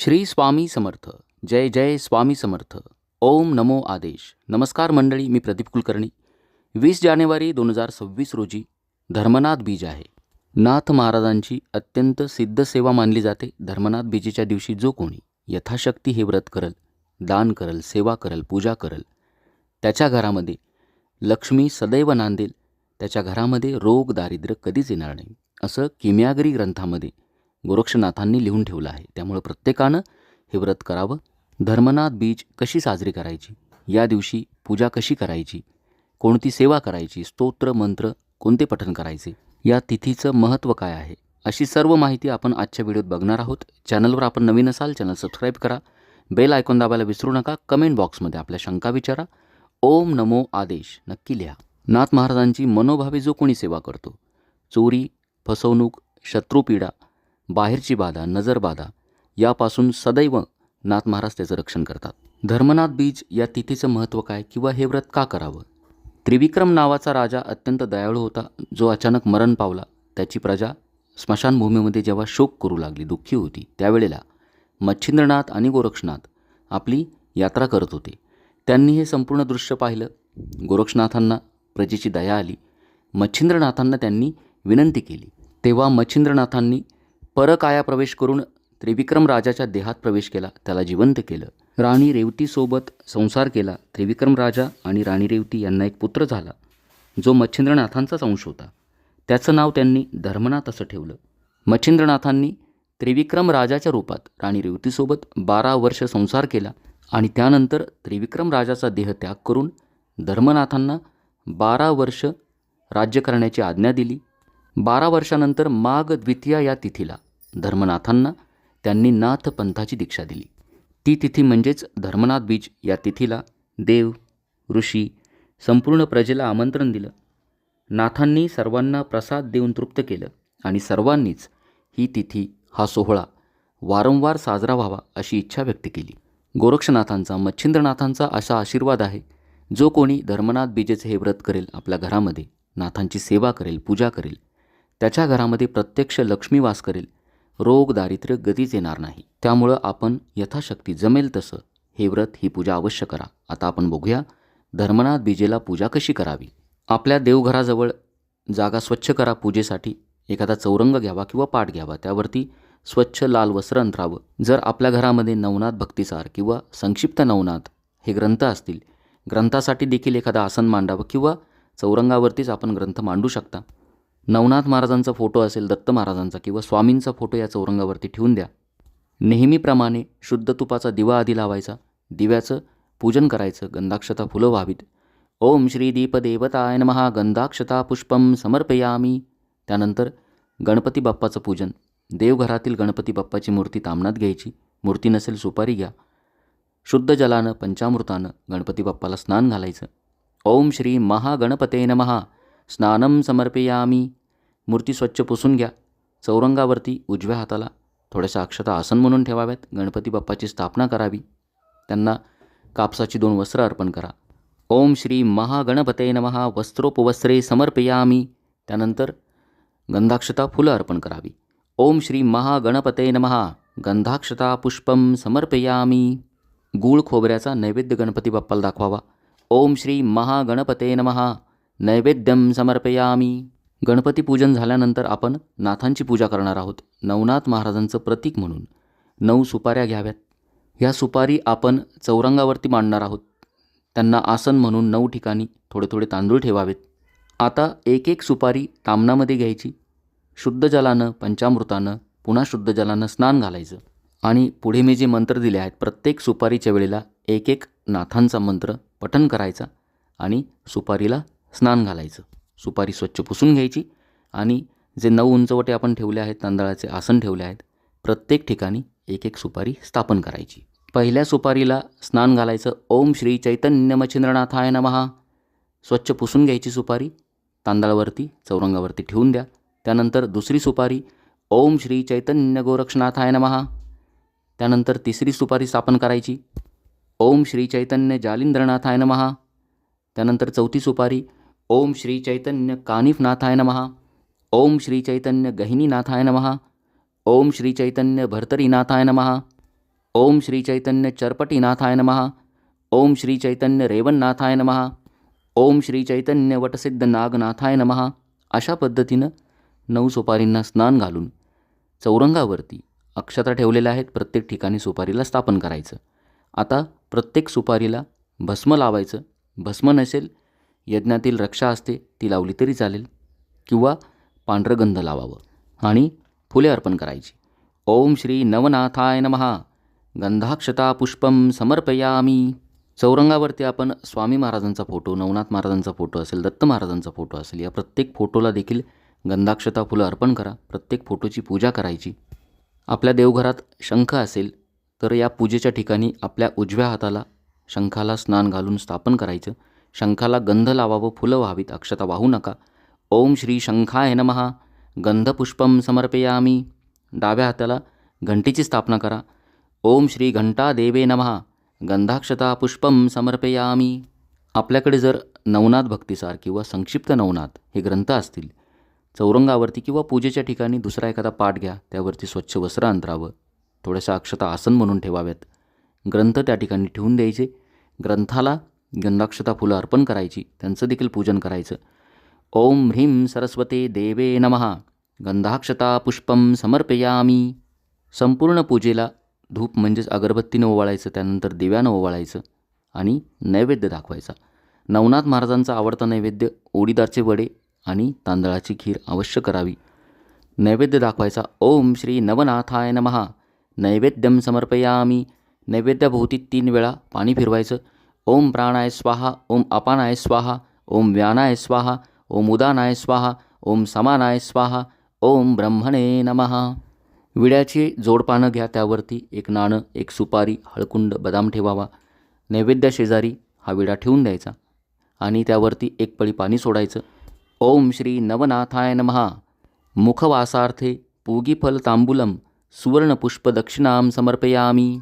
श्री स्वामी समर्थ. जय जय स्वामी समर्थ. ओम नमो आदेश. नमस्कार मंडळी मी प्रदीप कुलकर्णी. वीस जानेवारी दोन हजार सव्वीस रोजी धर्मनाथ बीज आहे. नाथ महाराजांची अत्यंत सिद्ध सेवा मानली जाते. धर्मनाथ बीजेच्या दिवशी जो कोणी यथाशक्ती हे व्रत करल दान करल सेवा करल पूजा करल त्याच्या घरामध्ये लक्ष्मी सदैव नांदेल त्याच्या घरामध्ये रोग दारिद्र्य कधीच येणार नाही. असं किम्यागरी ग्रंथामध्ये गोरक्षनाथांनी लिहून ठेवलं आहे. त्यामुळं प्रत्येकानं हे व्रत करावं. धर्मनाथ बीज कशी साजरी करायची? या दिवशी पूजा कशी करायची? कोणती सेवा करायची? स्तोत्र मंत्र कोणते पठन करायचे? या तिथीचं महत्त्व काय आहे? अशी सर्व माहिती आपण आजच्या व्हिडिओत बघणार आहोत. चॅनलवर आपण नवीन असाल चॅनल सबस्क्राईब करा. बेल आयकॉन दाबायला विसरू नका. कमेंट बॉक्समध्ये आपल्या शंका विचारा. ओम नमो आदेश. नक्की लिहा. नाथ महाराजांची मनोभावे जो कोणी सेवा करतो चोरी फसवणूक शत्रुपीडा बाहेरची बाधा नजरबाधा यापासून सदैव नाथ महाराज त्याचं रक्षण करतात. धर्मनाथ बीज या तिथीचं महत्त्व काय किंवा हे व्रत का करावं? त्रिविक्रम नावाचा राजा अत्यंत दयाळू होता. जो अचानक मरण पावला त्याची प्रजा स्मशानभूमीमध्ये जेव्हा शोक करू लागली दुःखी होती त्यावेळेला मच्छिंद्रनाथ आणि गोरक्षनाथ आपली यात्रा करत होते. त्यांनी हे संपूर्ण दृश्य पाहिलं. गोरक्षनाथांना प्रजेची दया आली. मच्छिंद्रनाथांना त्यांनी विनंती केली. तेव्हा मच्छिंद्रनाथांनी परकाया प्रवेश करून त्रिविक्रम राजाच्या देहात प्रवेश केला. त्याला जिवंत केलं. राणी रेवतीसोबत संसार केला. त्रिविक्रम राजा आणि राणी रेवती यांना एक पुत्र झाला जो मच्छिंद्रनाथांचाच अंश होता. त्याचं नाव त्यांनी धर्मनाथ असं ठेवलं. मच्छिंद्रनाथांनी त्रिविक्रम राजाच्या रूपात राणी रेवतीसोबत बारा वर्ष संसार केला आणि त्यानंतर त्रिविक्रम राजाचा देह त्याग करून धर्मनाथांना बारा वर्ष राज्य करण्याची आज्ञा दिली. बारा वर्षानंतर माघ द्वितीया या तिथीला धर्मनाथांना त्यांनी नाथ पंथाची दीक्षा दिली. ती तिथी म्हणजेच धर्मनाथ बीज या तिथीला देव ऋषी संपूर्ण प्रजेला आमंत्रण दिलं. नाथांनी सर्वांना प्रसाद देऊन तृप्त केलं आणि सर्वांनीच ही तिथी हा सोहळा वारंवार साजरा व्हावा अशी इच्छा व्यक्त केली. गोरक्षनाथांचा मच्छिंद्रनाथांचा असा आशीर्वाद आहे जो कोणी धर्मनाथ बीजेचे हे व्रत करेल आपल्या घरामध्ये नाथांची सेवा करेल पूजा करेल त्याच्या घरामध्ये प्रत्यक्ष लक्ष्मी वास करेल रोग दारिद्र्य गतीच येणार नाही. त्यामुळं आपण यथाशक्ती जमेल तसं हे व्रत ही पूजा अवश्य करा. आता आपण बघूया धर्मनाथ बीजेला पूजा कशी करावी? आपल्या देवघराजवळ जागा स्वच्छ करा पूजेसाठी. एखादा चौरंग घ्यावा किंवा पाठ घ्यावा. त्यावरती स्वच्छ लाल वस्त्र अंतरावं. जर आपल्या घरामध्ये नवनाथ भक्तिसार किंवा संक्षिप्त नवनाथ हे ग्रंथ असतील ग्रंथासाठी देखील एखादा आसन मांडावं किंवा चौरंगावरतीच आपण ग्रंथ मांडू शकता. नवनाथ महाराजांचा फोटो असेल दत्त महाराजांचा किंवा स्वामींचा फोटो या चौरंगावरती ठेवून द्या. नेहमीप्रमाणे शुद्ध तुपाचा दिवा आधी लावायचा दिव्याचं पूजन करायचं गंधाक्षता फुलं व्हावीत. ओम श्री दीपदेवताय नमहा गंधाक्षता पुष्पम समर्पयामी. त्यानंतर गणपती बाप्पाचं पूजन. देवघरातील गणपती बाप्पाची मूर्ती तामणात घ्यायची. मूर्ती नसेल सुपारी घ्या. शुद्ध जलानं पंचामृतानं गणपती बाप्पाला स्नान घालायचं. ओम श्री महागणपते नमहा स्नानम समर्पयामी. मूर्ती स्वच्छ पुसून घ्या. चौरंगावरती उजव्या हाताला थोड्याशा अक्षता आसन म्हणून ठेवाव्यात. गणपती बाप्पाची स्थापना करावी. त्यांना कापसाची दोन वस्त्र अर्पण करा. ओम श्री महागणपते नमहा वस्त्रोपवस्त्रे समर्पयामी. त्यानंतर गंधाक्षता फुलं अर्पण करावी. ओम श्री महागणपते नमहा गंधाक्षता पुष्पम समर्पयामी. गूळ खोबऱ्याचा नैवेद्य गणपती बाप्पाला दाखवावा. ओम श्री महागणपते नमहा नैवेद्यम समर्पयामी. गणपती पूजन झाल्यानंतर आपण नाथांची पूजा करणार आहोत. नवनाथ महाराजांचं प्रतीक म्हणून. नऊ सुपाऱ्या घ्याव्यात. ह्या सुपारी आपण चौरंगावरती मांडणार आहोत. त्यांना आसन म्हणून नऊ ठिकाणी थोडे थोडे तांदूळ ठेवावेत. आता एक एक सुपारी तामणामध्ये घ्यायची. शुद्ध जलानं पंचामृतानं पुन्हा शुद्ध जलानं स्नान घालायचं. आणि पुढे मी जे मंत्र दिले आहेत प्रत्येक सुपारीच्या वेळेला एक एक नाथांचा मंत्र पठन करायचा आणि सुपारीला स्नान घालायचं. सुपारी स्वच्छ पुसून घ्यायची आणि जे नऊ उंचवटे आपण ठेवले आहेत तांदळाचे आसन ठेवले आहेत प्रत्येक ठिकाणी एक एक सुपारी स्थापन करायची. पहिल्या सुपारीला स्नान घालायचं. ओम श्री चैतन्य मच्छिंद्रनाथाय नमहा स्वच्छ पुसून घ्यायची सुपारी. तांदळावरती चौरंगावरती ठेवून द्या. त्यानंतर दुसरी सुपारी. ओम श्री चैतन्य गोरक्षनाथाय नमहा त्यानंतर तिसरी सुपारी स्थापन करायची. ओम श्री चैतन्य जालिंद्रनाथाय नमहा त्यानंतर चौथी सुपारी. ओम श्री चैतन्य कानिफनाथाय नमहा ओम श्री चैतन्य गहिनीनाथाय नमहा ओम श्री चैतन्य भर्तरीनाथाय नमहा ओम श्री चैतन्य चरपटीनाथाय नमः। ओम श्री चैतन्य रेवणनाथाय नमः। ओम श्री चैतन्य वटसिद्ध नागनाथाय नमः। अशा पद्धतीनं नऊ सुपारींना स्नान घालून चौरंगावरती अक्षता ठेवलेल्या आहेत. प्रत्येक ठिकाणी सुपारीला स्थापन करायचं. आता प्रत्येक सुपारीला भस्म लावायचं. भस्म नसेल यज्ञातील रक्षा असते ती लावली तरी चालेल. किंवा पांढरं गंध लावावं आणि फुले अर्पण करायची. ओम श्री नवनाथाय नमहा गंधाक्षता पुष्पम समर्पयामी. चौरंगावरती आपण स्वामी महाराजांचा फोटो नवनाथ महाराजांचा फोटो असेल दत्त महाराजांचा फोटो असेल या प्रत्येक फोटोला देखील गंधाक्षता फुलं अर्पण करा. प्रत्येक फोटोची पूजा करायची. आपल्या देवघरात शंख असेल तर या पूजेच्या ठिकाणी आपल्या उजव्या हाताला शंखाला स्नान घालून स्थापन करायचं. शंखाला गंध लावावं फुलं व्हावीत अक्षता वाहू नका. ओम श्री शंखाय नमः. गंधपुष्पम समर्पयामी. डाव्या हाताला घंटीची स्थापना करा. ओम श्री घंटा देवे नमहा गंधाक्षता पुष्पम समर्पयामी. आपल्याकडे जर नवनाथ भक्तिसार किंवा संक्षिप्त नवनाथ हे ग्रंथ असतील चौरंगावरती किंवा पूजेच्या ठिकाणी दुसरा एखादा पाठ घ्या त्यावरती स्वच्छ वस्त्र अंतरावं. थोड्याशा अक्षता आसन म्हणून ठेवाव्यात. ग्रंथ त्या ठिकाणी ठेवून द्यायचे. ग्रंथाला गंधाक्षता फुलं अर्पण करायची त्यांचं देखील पूजन करायचं. ओम ह्रीं सरस्वते देवे नमः. गंधाक्षता पुष्पम समर्पयामी. संपूर्ण पूजेला धूप म्हणजेच अगरबत्तीनं ओवाळायचं त्यानंतर दिव्यानं ओवाळायचं आणि नैवेद्य दाखवायचा. नवनाथ महाराजांचा आवडता नैवेद्य ओडीदारचे वडे आणि तांदळाची खीर अवश्य करावी. नैवेद्य दाखवायचा ओम श्री नवनाथाय नमहा नैवेद्यम समर्पयामी. नैवेद्याभोवती तीन वेळा पाणी फिरवायचं. ओम प्राणाय स्वाहा ओम अपानाय स्वाहा ओम व्यानाय स्वाहा ओम उदानाय स्वाहा ओम समानाय स्वाहा ओम ब्रह्मणे नमः. विड्याची जोडपानं घ्या त्यावरती एक नाणं एक सुपारी हळकुंड बदाम ठेवावा. नैवेद्याशेजारी हा विडा ठेवून द्यायचा आणि त्यावरती एक पळी पाणी सोडायचं. ओम श्री नवनाथाय नमः. मुखवासार्थे पूगीफल तांबूलम सुवर्णपुष्पदक्षिणाम समर्पयामी.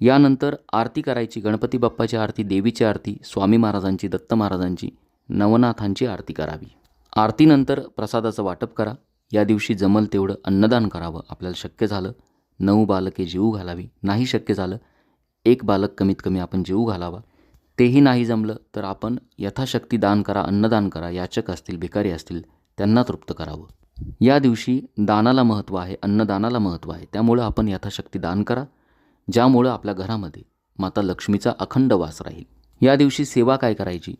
यानंतर आरती करायची गणपती बाप्पाची आरती देवीची आरती स्वामी महाराजांची दत्त महाराजांची नवनाथांची आरती करावी. आरतीनंतर प्रसादाचं वाटप करा. या दिवशी जमल तेवढं अन्नदान करावं. आपल्याला शक्य झालं नऊ बालके जीव घालावी. नाही शक्य झालं एक बालक कमीत कमी आपण जीव घालावा. तेही नाही जमलं तर आपण यथाशक्ती दान करा अन्नदान करा. याचक असतील भिकारी असतील त्यांना तृप्त करावं. या दिवशी दानाला महत्त्व आहे अन्नदानाला महत्त्व आहे. त्यामुळं आपण यथाशक्ती दान करा. ज्यामुळं आपल्या घरामध्ये माता लक्ष्मीचा अखंड वास राहील. या दिवशी सेवा काय करायची?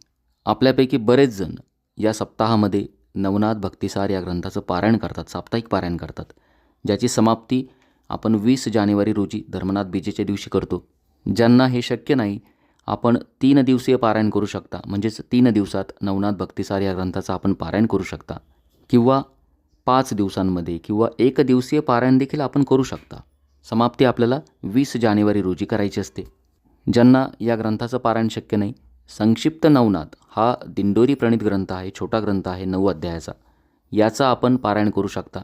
आपल्यापैकी बरेच जण या सप्ताहामध्ये नवनाथ भक्तिसार या ग्रंथाचं पारायण करतात साप्ताहिक पारायण करतात ज्याची समाप्ती आपण वीस जानेवारी रोजी धर्मनाथ बीजेच्या दिवशी करतो. ज्यांना हे शक्य नाही आपण तीन दिवसीय पारायण करू शकता. म्हणजेच तीन दिवसात नवनाथ भक्तिसार या ग्रंथाचं आपण पारायण करू शकता. किंवा पाच दिवसांमध्ये किंवा एक दिवसीय पारायण देखील आपण करू शकता. समाप्ती आपल्याला वीस जानेवारी रोजी करायची असते. ज्यांना या ग्रंथाचं पारायण शक्य नाही संक्षिप्त नवनाथ हा दिंडोरी प्रणित ग्रंथ आहे छोटा ग्रंथ आहे नऊ अध्यायाचा. याचा आपण पारायण करू शकता.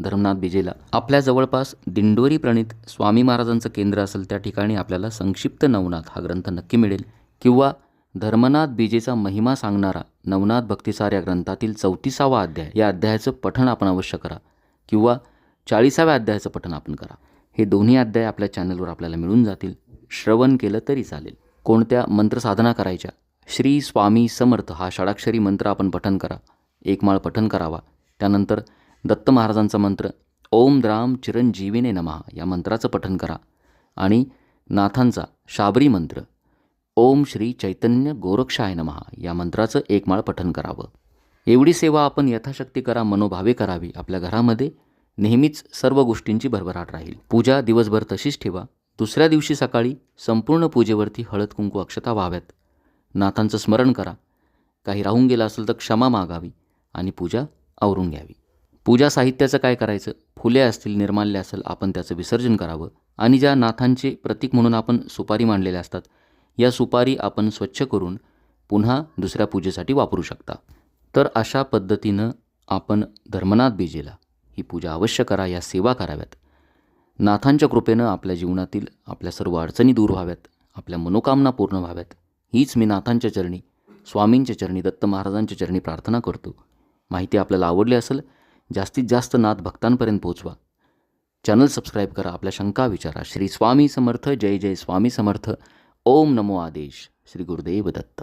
धर्मनाथ बिजेला. आपल्या जवळपास दिंडोरी प्रणित स्वामी महाराजांचं केंद्र असेल त्या ठिकाणी आपल्याला संक्षिप्त नवनाथ हा ग्रंथ नक्की मिळेल. किंवा धर्मनाथ बीजेचा महिमा सांगणारा नवनाथ भक्तिसार या ग्रंथातील चौतीसावा अध्याय या अध्यायाचं पठण आपण अवश्य करा. किंवा चाळीसाव्या अध्यायाचं पठण आपण करा. हे दोन्ही अध्याय आपल्या चॅनलवर आपल्याला मिळून जातील. श्रवण केलं तरी चालेल. कोणत्या मंत्रसाधना करायच्या? श्री स्वामी समर्थ हा षडाक्षरी मंत्र आपण पठन करा. एकमाळ पठन करावा. त्यानंतर दत्त महाराजांचा मंत्र ओम द्राम चिरंजीवीने नमहा या मंत्राचं पठन करा. आणि नाथांचा शाबरी मंत्र ओम श्री चैतन्य गोरक्षाय नमहा या मंत्राचं एकमाळ पठन करावं. एवढी सेवा आपण यथाशक्ती करा मनोभावे करावी. आपल्या घरामध्ये नेहमीच सर्व गोष्टींची भरभराट राहील. पूजा दिवसभर तशीच ठेवा. दुसऱ्या दिवशी सकाळी संपूर्ण पूजेवरती हळद कुंकू अक्षता व्हाव्यात. नाथांचं स्मरण करा. काही राहून गेलं असेल तर क्षमा मागावी आणि पूजा आवरून घ्यावी. पूजा साहित्याचं काय करायचं? फुले असतील निर्माल्य असेल आपण त्याचं विसर्जन करावं. आणि ज्या नाथांचे प्रतीक म्हणून आपण सुपारी मांडलेल्या असतात या सुपारी आपण स्वच्छ करून पुन्हा दुसऱ्या पूजेसाठी वापरू शकता. तर अशा पद्धतीनं आपण धर्मनाथ बीजेला ही पूजा अवश्य करा या सेवा कराव्यात. नाथांच्या कृपेनं आपल्या जीवनातील आपल्या सर्व अडचणी दूर व्हाव्यात. आपल्या मनोकामना पूर्ण व्हाव्यात. हीच मी नाथांच्या चरणी स्वामींच्या चरणी दत्त महाराजांच्या चरणी प्रार्थना करतो. माहिती आपल्याला आवडली असेल जास्तीत जास्त नाथ भक्तांपर्यंत पोहोचवा. चॅनल सबस्क्राईब करा आपल्या शंका विचारा. श्री स्वामी समर्थ जय जय स्वामी समर्थ. ओम नमो आदेश. श्री गुरुदेव दत्त.